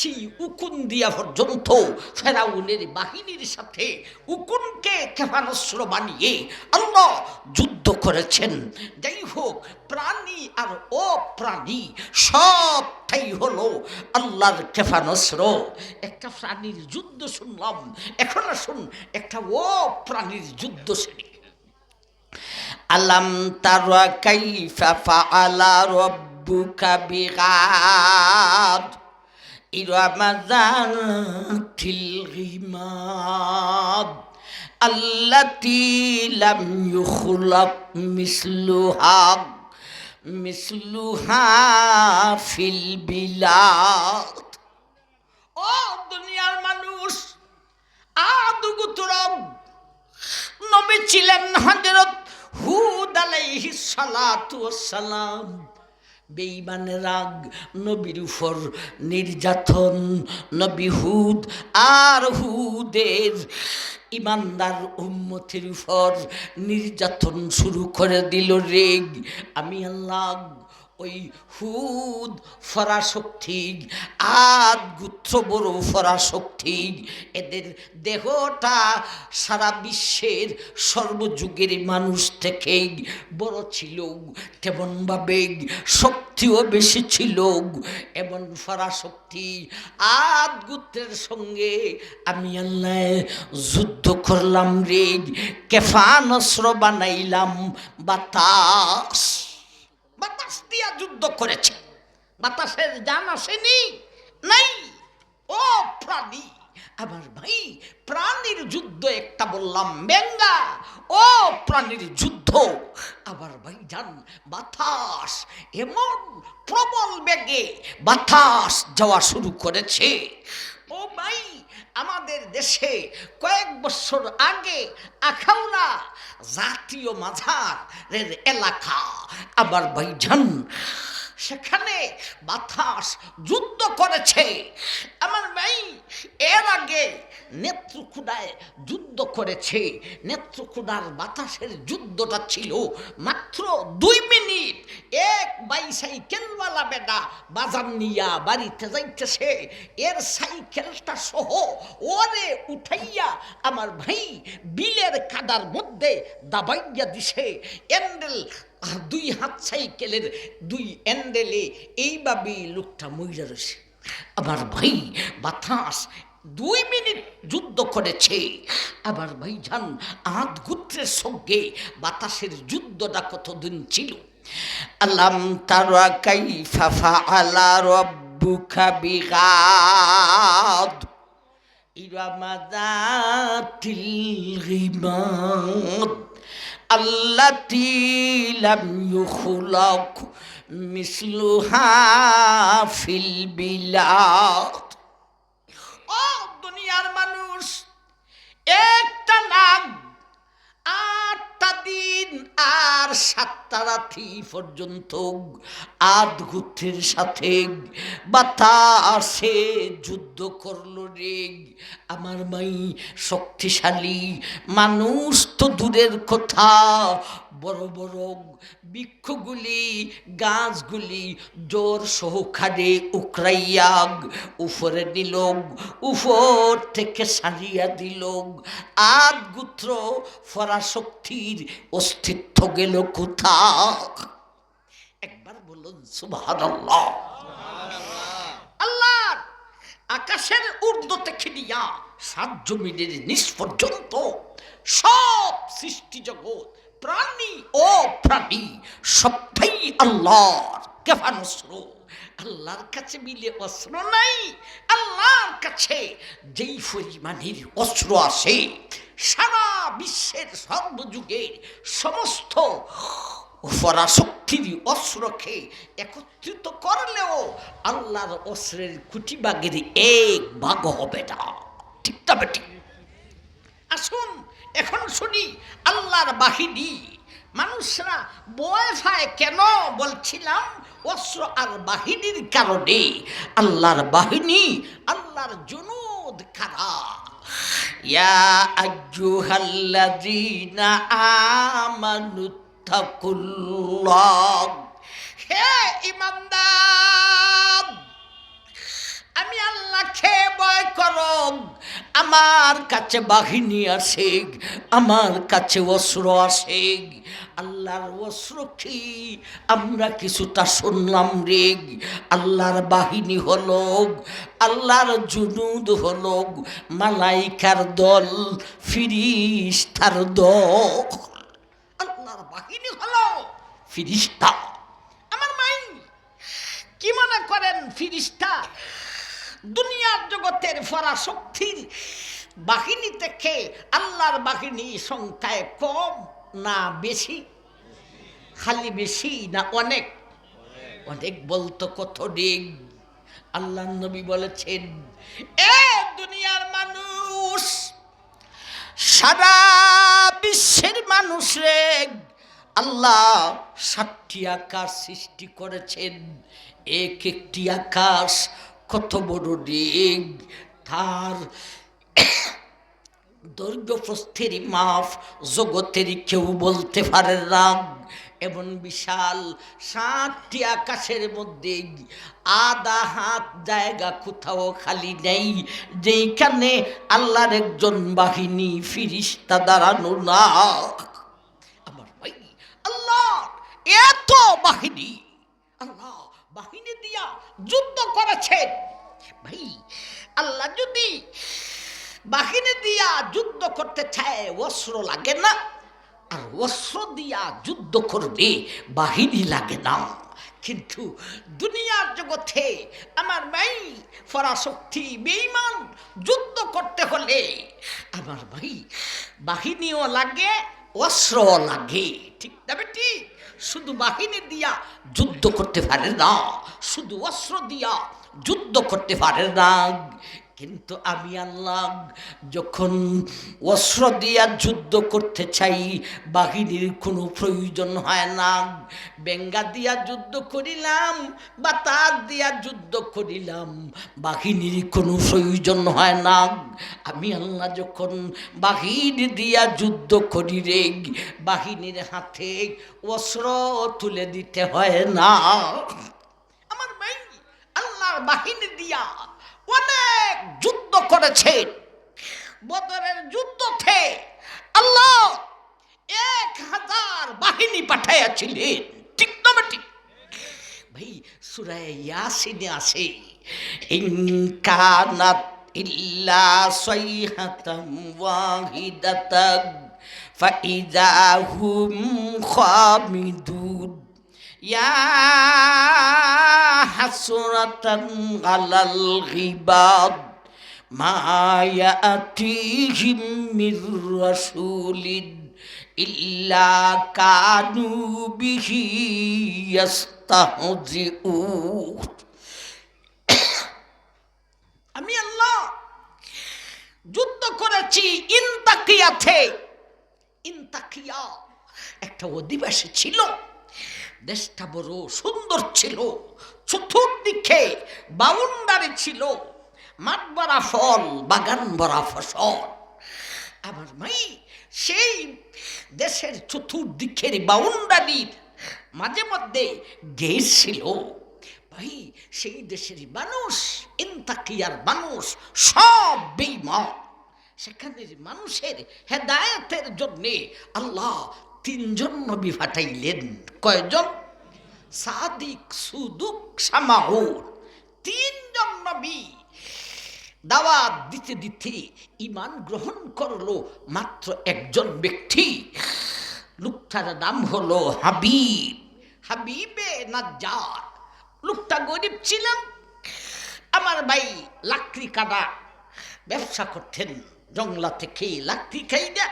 সেই উকুন দিয়া পর্যন্ত ফেরাউনের বাহিনীর সাথে উকুনকে ক্ষেপণাস্ত্র বানিয়ে আল্লাহ যুদ্ধ করেছেন। যাই হোক প্রাণী আর অপ্রাণী সবটাই হলো আল্লাহর ক্ষেপণাস্ত্র। একটা প্রাণীর যুদ্ধ শুনলাম, এখন আসুন একটা অপ্রাণীর যুদ্ধ শুনি। আলাম তারা রাব্বুকা বিগাদ। ইরামাযাতিল গিমাদ। আল্লাতী লাম ইউখলাক মিসলুহা মিসলুহা ফিল বিলাদ। ও দুনিয়ার মানুষ আদুগুতরব নবী ছিলেন হজরত হুদ আলাইহিস সালাতু ওয়াস সালাম বেঈমানের রাগ, নবীর উপর নির্যাতন, নবী হুদ আর হুদের ইমানদার উম্মতের উপর নির্যাতন শুরু করে দিল রেগ। আমি আল্লাহ ওই হুদ ফরাশক্তি আদ গুত্র বড় ফরাশক্তি এদের দেহটা সারা বিশ্বের সর্বযুগের মানুষ থেকে বড় ছিল তেমনভাবে শক্তিও বেশি ছিল। এমন ফরাশক্তি আদ গুত্রের সঙ্গে আমি আল্লাহ যুদ্ধ করলাম রে, কেফানস্র বানাইলাম বাতাস। বাতাস দিয়া যুদ্ধ করেছে। বাতাসের জান আসেনি, নাই। ও প্রাণী, আমার ভাই, প্রাণীর যুদ্ধ একটা বললাম, বেঙ্গা। ও প্রাণীর যুদ্ধ। আবার ভাই জান, বাতাস, এমন প্রবল বেগে বাতাস যাওয়া শুরু করেছে। ও ভাই আমাদের দেশে কয়েক বছর আগে আখাউড়া জাতীয় মাঝারের এলাকা আবার ভাইজান, সেখানে বাতাস যুদ্ধ করেছে। আমার ভাই এর আগে নেত্রকুড়ায় যুদ্ধ করেছে। নেত্রকুড়ার বাতাসের যুদ্ধটা ছিল মাত্র দুই মিনিট। বেটা বাজার নিয়া বাড়িতে যাইতেছে। এর সাইকেলটা সহ উঠাইয়া আমার ভাই বিলের কাদার মধ্যে দাবাইয়া দিছে। এন্ডেল দুই হাত সাইকেলের দুই এন্ডেলে এইভাবেই লোকটা মইরা রয়েছে আমার ভাই বাতাস দুই মিনিট যুদ্ধ করেছে। আবার ভাই যান আধ গুত্রের সঙ্গে বাতাসের যুদ্ধটা কতদিন ছিল? আলাম তারা কাইফা ফাআলা রাব্বুকা বিগাদ ইরামাদাতিল গিমাদ আল্লাতী লাম ইউখলাক মিসলুহা ফিল বিলাদ ও দুনিয়ার মানুষ, একটা নাম আটটা দিন আর সাতটা রাত্রি পর্যন্ত আধ গুত্রের সাথে বাতাসে যুদ্ধ করল রে। আমার মাই শক্তিশালী মানুষ তো দূরের কথা। বড় বড় বৃক্ষগুলি, গাছগুলি জোর সহকারে উকরাইয়া উপরে দিল উপর থেকে সারিয়া দিল। আদ গুত্র ফরাশক্তির অস্তিত্ব গেল একবার বলুন আল্লাহর আকাশের ঊর্ধ্ব থেকে নিয়া সাত জমিনের নিচ পর্যন্ত সব সৃষ্টি জগৎ, প্রাণী ও প্রাণী, সবটাই আল্লাহর। কেফানস্র আল্লাহর কাছে মিলে অস্ত্র নাই, আল্লাহর কাছে যেই পরিমাণের অস্ত্র আসে সারা বিশ্বের সর্বযুগের সমস্ত পরাশক্তির অস্ত্রকে একত্রিত করলেও আল্লাহর অস্ত্রের কুটিবাগের এক ভাগ হবে না। ঠিক তবে ঠিক আসুন, এখন শুনি আল্লাহর বাহিনী। মানুষরা বয় ফায় কেন বলছিলাম? অস্ত্র আর বাহিনীর কারণে আল্লাহর বাহিনী, আল্লাহর জুনুদ কারা ইয়া আজ্জুহাল্লাযীনা আমানুত্তাকুল্লাহ হে ইমানদার, আমি আমার কাছে বাহিনী আছে, আমার কাছে অস্ত্র আছে। আল্লাহর কি? আমরা কিছুটা শুনলাম রে। আল্লাহর বাহিনী হলো, আল্লাহর জুনুদ হলো, মালাইকার দল, ফিরিস্তার দল। আল্লাহর বাহিনী হলো, ফিরিস্তা। আমার মাই কি মনে করেন ফিরিস্তা? দুনিয়ার জগতের পরাশক্তির বাহিনী থেকে আল্লাহর বাহিনী সংখ্যায় কম? না বেশি, খালি বেশি না অনেক? অনেক বলতো কত দিক আল্লাহ নবী বলেছেন, এ দুনিয়ার মানুষ, সারা বিশ্বের মানুষরে আল্লাহ সাতটি আকাশ সৃষ্টি করেছেন। এক একটি আকাশ কত বড় দিক, তার দৈর্ঘ্য মাপ জগতের কেউ বলতে পারে না। এমন বিশাল সাতটি আকাশের মধ্যে আধা হাত জায়গা কোথাও খালি নেই, যেইখানে আল্লাহর একজন বাহিনী ফিরিস্তা দাঁড়ানো না। আমার ভাই, আল্লাহ, এত বাহিনী, আল্লাহ, বাহিনী দিয়া যুদ্ধ করেছেন। ভাই, আল্লাহ যদি বাহিনী দিয়া যুদ্ধ করতে চায়, অস্ত্র লাগে না। আর অস্ত্র দিয়া যুদ্ধ করবে বাহিনী লাগে না। কিন্তু দুনিয়ার জগতে আমার ভাই ফরাশক্তি বেইমান যুদ্ধ করতে হলে আমার ভাই বাহিনীও লাগে অস্ত্র লাগে। ঠিক না ঠিক শুধু বাহিনী দিয়া যুদ্ধ করতে পারে না, শুধু অস্ত্র দিয়া যুদ্ধ করতে পারে না। কিন্তু আমি আল্লাহ, যখন অস্ত্র দিয়া যুদ্ধ করতে চাই, বাহিনীর কোনো প্রয়োজন হয় না। বেঙ্গা দিয়া যুদ্ধ করিলাম বা তার দিয়া যুদ্ধ করিলাম, বাহিনীর কোনো প্রয়োজন হয় না। আমি আল্লাহ যখন বাহিনী দিয়া যুদ্ধ করি রে, বাহিনীর হাতে অস্ত্র তুলে দিতে হয় না। আমার ভাই বাহিনী দিয়া অনেক যুদ্ধ করেছেন বদরের যুদ্ধতে আল্লাহ এক হাজার বাহিনী পাঠাইয়াছিলেন ঠিক না ঠিক ভাই সুরায় ইয়াসিনে আছে ইনকানাত ইল্লা সাইহাতাম ওয়াহিদাতান ফাইদা হুম খামিদুন। আমি আল্লাহ যুদ্ধ করেছি ইনতাকিয়াতে। ইনতাকিয়া একটা অধিবাসী ছিল। দেশটা বড় সুন্দর ছিল চতুর্দিকে বাউন্ডারি ছিল, মাঠ ভরা ফল, বাগান ভরা ফসল। আমার মাই সেই দেশের চতুর্দিকের বাউন্ডারির মাঝে মধ্যে গেট ছিল। ভাই, সেই দেশের মানুষ, ইন্তাকিয়ার মানুষ, সব বেইমান সেখানের মানুষের হেদায়তের জন্যে আল্লাহ তিনজন নবী পাঠাইলেন কয়জন? সাদিক, সুদুক সামাহুর তিনজন নবী দাওয়াত দিতে দিতে ইমান গ্রহণ করল মাত্র একজন ব্যক্তি। লোকটার নাম হলো হাবিব। হাবিবে নাজ্জার লোকটা গরিব ছিলেন আমার ভাই লাকড়ি কাটা। ব্যবসা করতেন। জংলা থেকে লাকড়ি খাইয়া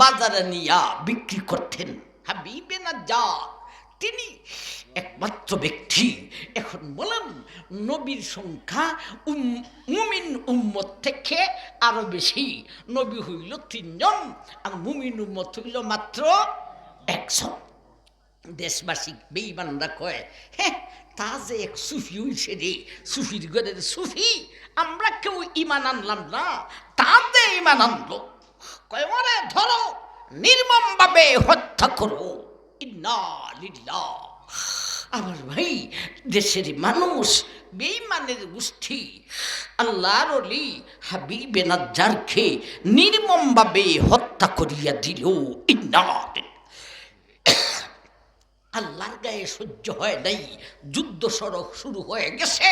বাজারে নিয়া বিক্রি করতেন। হাবিবে না যা তিনি একমাত্র ব্যক্তি। এখন বলেন, নবীর সংখ্যা মুমিন উম্মত থেকে আরও বেশি। নবী হইল তিনজন, আর মুমিন উম্মত হইল মাত্র একজন। দেশবাসী বেইমানরা কয় হ্যাঁ তা যে এক সুফি হইছে রে। সুফির ঘরের সুফি, আমরা কেউ ইমান আনলাম না। তাতে ইমান আনলো। কয়, ওরে ধরো নির্মমভাবে হত্যা করো। আমার ভাই, দেশের মানুষ, বেঈমানের গোষ্ঠী, আল্লাহর অলি হাবিবে নাজ্জারকে নির্মমভাবে হত্যা করিয়া দিল। ইন্নার আল্লাহর গায়ে সহ্য হয় নাই, যুদ্ধ সড়ক শুরু হয়ে গেছে।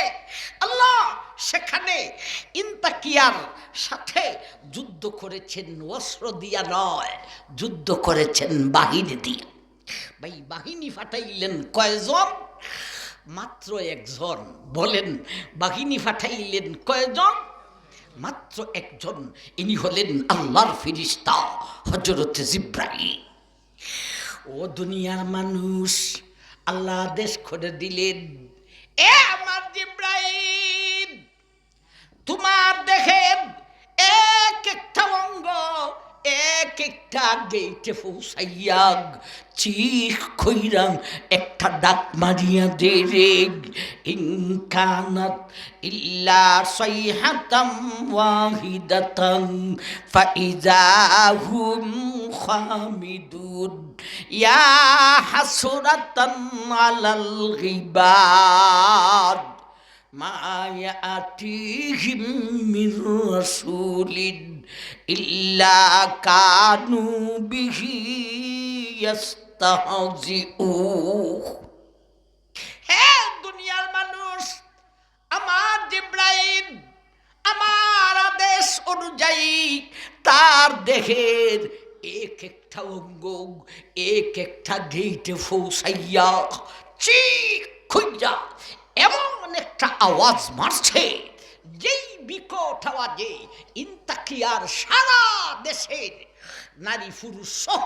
আল্লাহ সেখানে ইন্তাকিয়ার সাথে যুদ্ধ করেছেন অস্ত্র দিয়া নয়, যুদ্ধ করেছেন বাহিনী দিয়ে। ভাই, বাহিনী ফাটাইলেন কয়জন? মাত্র একজন। বলেন, বাহিনী ফাটাইলেন কয়জন? মাত্র একজন। ইনি হলেন আল্লাহর ফিরিস্তা হজরত জিব্রাহিম ও দুনিয়ার মানুষ, আল্লাহ আদেশ করে দিলেন এ আমার জিব্রাহিম তোমার দেখেন এক একটা অঙ্গ এক একটা গেইটে পৌঁছাইয়া চিখ খৈরাং একটা ডাক মারিয়া দে রে। ইনকানাত ইল্লা সাইহাতাম ওয়াহিদাতাম, ফাইজাহুম খামিদুন। ইয়া হাসরাতান আলাল গিবাদ। ইয়াতিহিম মির রাসূলিন। ইল্লা কানু বিহি ইয়াস্তাহজিউহ হে দুনিয়ার মানুষ, আমার জিব্রাইল, আমার আদেশ অনুযায়ী তার দেহের এক একটা অঙ্গ, এক একটা গেইটে ফৌসাইয়া, চিক খুঁজা এমন একটা আওয়াজ মারছে। যেই বিকট আওয়াজে ইন্তাকিয়ার সারা দেশের নারী পুরুষ সহ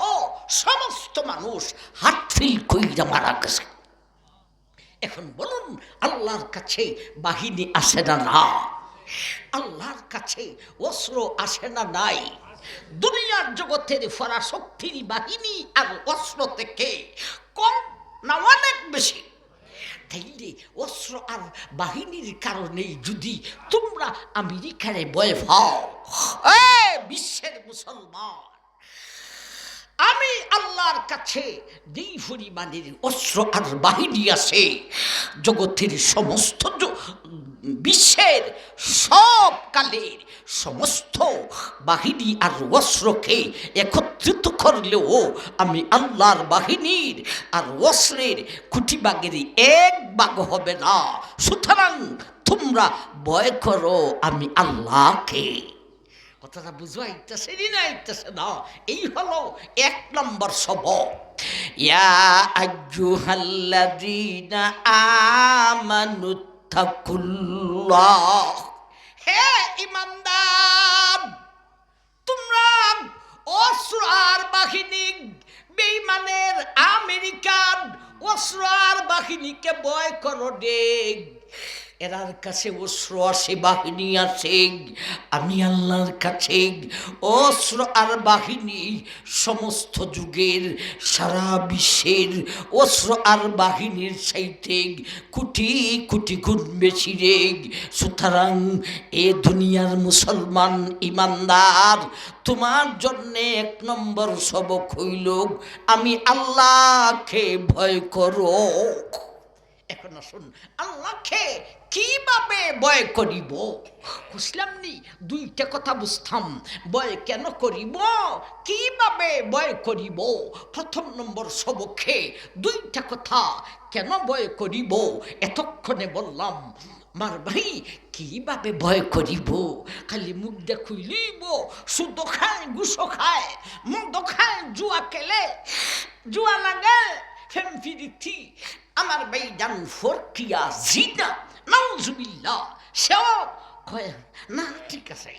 সমস্ত মানুষ হাটফিল কইরা মারা গেছে। এখন বলুন, আল্লাহর কাছে বাহিনী আসে না না? আল্লাহর কাছে অস্ত্র আসে না নাই? দুনিয়ার জগতের ফরাশক্তির বাহিনী আর অস্ত্র থেকে কম না অনেক বেশি? তাইলে অস্ত্র আর বাহিনীর কারণেই যদি তোমরা আমেরিকারে বয় ভাও বিশ্বের মুসলমান। আমি আল্লাহর কাছে যেই পরিমাণের অস্ত্র আর বাহিনী আছে, জগতের সমস্ত বিশ্বের সব কালের সমস্ত বাহিনী আর অস্ত্রকে একত্রিত করলেও আমি আল্লাহর বাহিনীর আর অস্ত্রের কুটিবাগের এক বাঘ হবে না। সুতরাং তোমরা ভয় করো, আমি আল্লাহকে কথাটা বুঝবা ইত্যাসে না ইত্যাসে না, এই হলো এক নম্বর সবক। ইয়া আজ্জুহাল্লাযীনা আমানুত্তাকুল্লাহ হে ইমানদার, তোমরা অস্ত্র আর বাহিনী বেইমানের আমেরিকান অস্ত্র আর বাহিনীকে বয় করো দেখ এরার কাছে অস্ত্র আছে বাহিনী আছে আমি আল্লাহর কাছে অস্ত্র আর বাহিনী, সমস্ত যুগের, সারা বিশ্বের অস্ত্র আর বাহিনীর চাইতে কোটি কোটি গুণ বেশি রে। সুতরাং এ দুনিয়ার মুসলমান ইমানদার, তোমার জন্যে এক নম্বর সবক হইল, আমি আল্লাহকে ভয় করো। এখন আসুন আল্লাহকে কীভাবে বয় করিব? বুঝলাম নি, দুইটা কথা বুঝতাম। বয় কেন করিব? কীভাবে বয় করিব? প্রথম নম্বর সবকে দুইটা কথা, কেন বয় করিব? এতক্ষণে বললাম, মার ভাই, কীভাবে ভয় করিব? খালি মুখ দেখুই দেখুইলিব সুদ খায় গুসো খায় মুখ খায়, জুয়া কেলে জুয়া লাগে, ফেম ফিরিথি আমার ভাই জান ফরকিয়া জিনা নাউজুবিল্লাহ। সেও না, ঠিক আছে,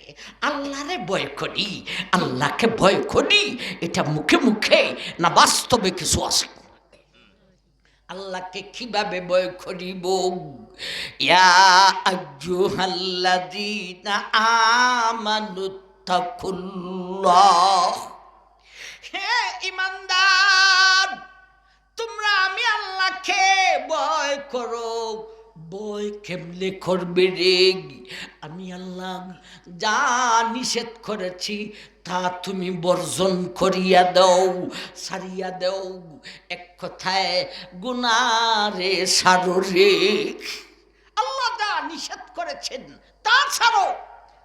আল্লাহরে ভয় করি, আল্লাহকে ভয় করি, এটা মুখে মুখে না বাস্তবে কিছু আছে। আল্লাহকে কীভাবে ভয় করিব? ইয়া আজ্জুহাল্লাযীনা আমানুত্তাকুল্লাহ হে ইমানদার! তোমরা আমি আল্লাহকে ভয় করো। বয় কেমনে করবে রে? আমি আল্লাহ যা নিষেধ করেছি, তা তুমি বর্জন করিয়া দাও, সারিয়া দাও। এক কথায় গুনারে সারো রে। আল্লাহ যা নিষেধ করেছেন তাছাড়াও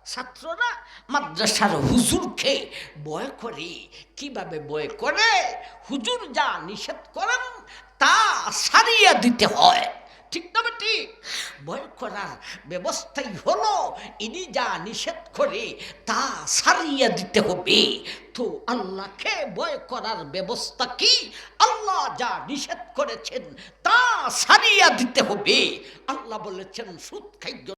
ছাত্ররা মাদ্রাসার হুজুরকে বয় করে, কীভাবে বয় করে? হুজুর যা নিষেধ করেন, তা সারিয়া দিতে হয়। ঠিক না বেটি? বয় করার ব্যবস্থাই হলো, ইনি যা নিষেধ করে, তা সারিয়ে দিতে হবে। তো আল্লাহকে বয় করার ব্যবস্থা কি? আল্লাহ যা নিষেধ করেছেন, তা সারিয়া দিতে হবে। আল্লাহ বলেছেন, সুদ খাদ্য